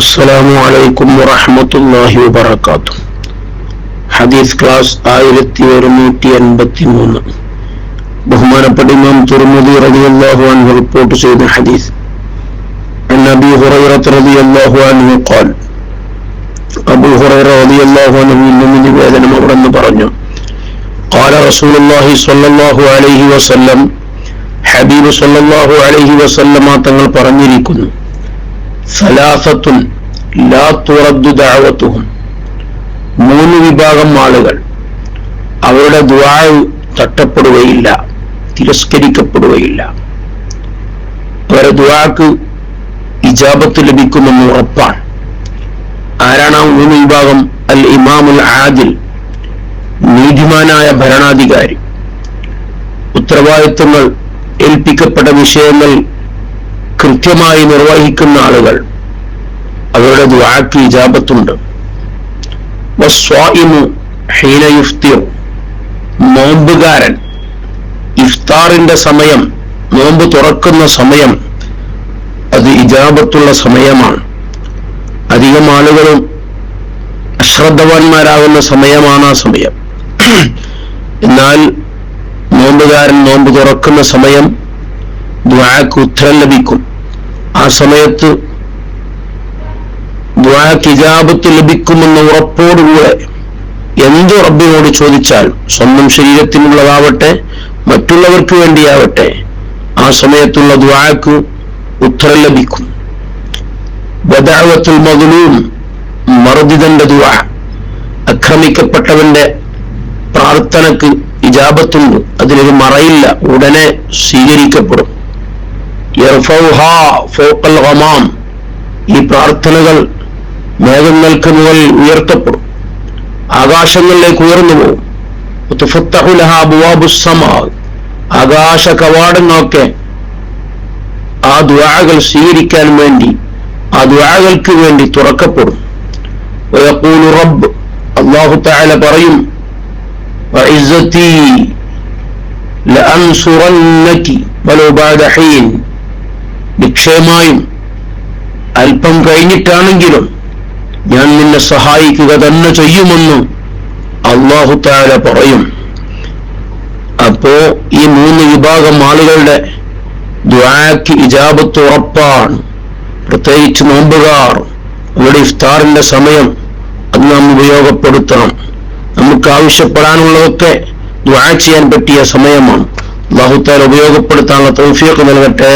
അസ്സലാമു അലൈക്കും വറഹ്മത്തുള്ളാഹി വബറകാതുഹു ഹദീസ് ക്ലാസ് ആയിരത്തി ഒരുന്നൂറ്റി എൺപത്തി മൂന്ന് ബഹുമാനപ്പെട്ട ഇമാം തുറമുദി റളിയല്ലാഹു അൻഹു റിപ്പോർട്ട് ചെയ്ത ഹദീസ് عن أبي هريرة رضي الله عنه قال أبو هريرة رضي الله عنه من നിവേദനം അവിടെ നിന്ന് പറഞ്ഞു قال رسول الله صلى الله عليه وسلم ഹബീബ് സല്ലല്ലാഹു അലൈഹി വസല്ലമ തങ്ങൾ പറഞ്ഞിരിക്കുന്നു സലാസത്തുൻ ലാ തുറദ്ദു ദാവത്തുഹും മൂന്ന് വിഭാഗം ആളുകൾ. അവരുടെ ദുആ തട്ടപ്പെടുകയില്ല തിരസ്കരിക്കപ്പെടുകയില്ല. അവരുടെ ദുആക്ക് ഇജാബത്ത് ലഭിക്കുമെന്ന് ഉറപ്പാണ്. ആരാണ് ആ മൂന്ന് വിഭാഗം? അൽ ഇമാമുൽ ആദിൽ നീതിമാനായ ഭരണാധികാരി. ഉത്തരവാദിത്വങ്ങൾ ഏൽപ്പിക്കപ്പെട്ട വിഷയങ്ങൾ കൃത്യമായി നിർവഹിക്കുന്ന ആളുകൾ അവരുടെ ദ്വാക്ക് ഇജാപത്തുണ്ട് നോമ്പുകാരൻ ഇഫ്താറിന്റെ സമയം നോമ്പ് തുറക്കുന്ന സമയം അത് ഇജാപത്തുള്ള സമയമാണ്. അധികം ആളുകളും അശ്രദ്ധവാന്മാരാകുന്ന സമയമാണ് ആ സമയം. എന്നാൽ നോമ്പുകാരൻ നോമ്പ് തുറക്കുന്ന സമയം ദ്വാക്ക് ഉത്തരം ലഭിക്കും. ആ സമയത്ത് ദ്വാക്കിജാപത്ത് ലഭിക്കുമെന്ന ഉറപ്പോടുകൂടെ എന്ത് റബ്ബിനോട് ചോദിച്ചാൽ സ്വന്തം ശരീരത്തിനുള്ളതാവട്ടെ മറ്റുള്ളവർക്ക് വേണ്ടിയാവട്ടെ ആ സമയത്തുള്ള ദ്വാക്ക് ഉത്തരം ലഭിക്കും. ബദാവത്തുൽ മതിലും മറുതിതന്റെ ദുആ അക്രമിക്കപ്പെട്ടവന്റെ പ്രാർത്ഥനക്ക് ഇജാപത്തുണ്ട് അതിലൊരു മറയില്ല ഉടനെ സ്വീകരിക്കപ്പെടും. യർഫൗഹാ ഫൗഖൽ ഗമാം ഈ പ്രാർത്ഥനകൾ മേഘങ്ങൾക്ക് മുകളിൽ ഉയർത്തപ്പെടും ആകാശങ്ങളിലേക്ക് ഉയർന്നു പോകും തുഫത്തഹു ലഹാ അബ്വാബുസ് സമാ ആകാശ കവാടങ്ങളൊക്കെ ആ ദുആകൾ സ്വീകരിക്കാൻ വേണ്ടി ആ ദുആകൾക്ക് വേണ്ടി തുറക്കപ്പെടും വയഖൂലു റബ്ബ് അല്ലാഹു തആല പറയും وعزتي لأنصرنك ولو بعد حين നിക്ഷേമായും അല്പം കഴിഞ്ഞിട്ടാണെങ്കിലും ഞാൻ നിന്നെ സഹായിക്കുക തന്നെ ചെയ്യുമെന്ന് അള്ളാഹു താല പറയും. അപ്പോ ഈ മൂന്ന് വിഭാഗം ആളുകളുടെ ദ്വാക്ക് ഇജാബത്ത് ഉറപ്പാണ്. പ്രത്യേകിച്ച് നോമ്പുകാർ ഇവിടെ ഇഫ്താറിന്റെ സമയം അത് നാം ഉപയോഗപ്പെടുത്തണം. നമുക്ക് ആവശ്യപ്പെടാനുള്ളതൊക്കെ ദ്വാ ചെയ്യാൻ പറ്റിയ സമയമാണ്. അള്ളാഹുത്താൽ ഉപയോഗപ്പെടുത്താനുള്ള തൗഫീഖ് നൽകട്ടെ.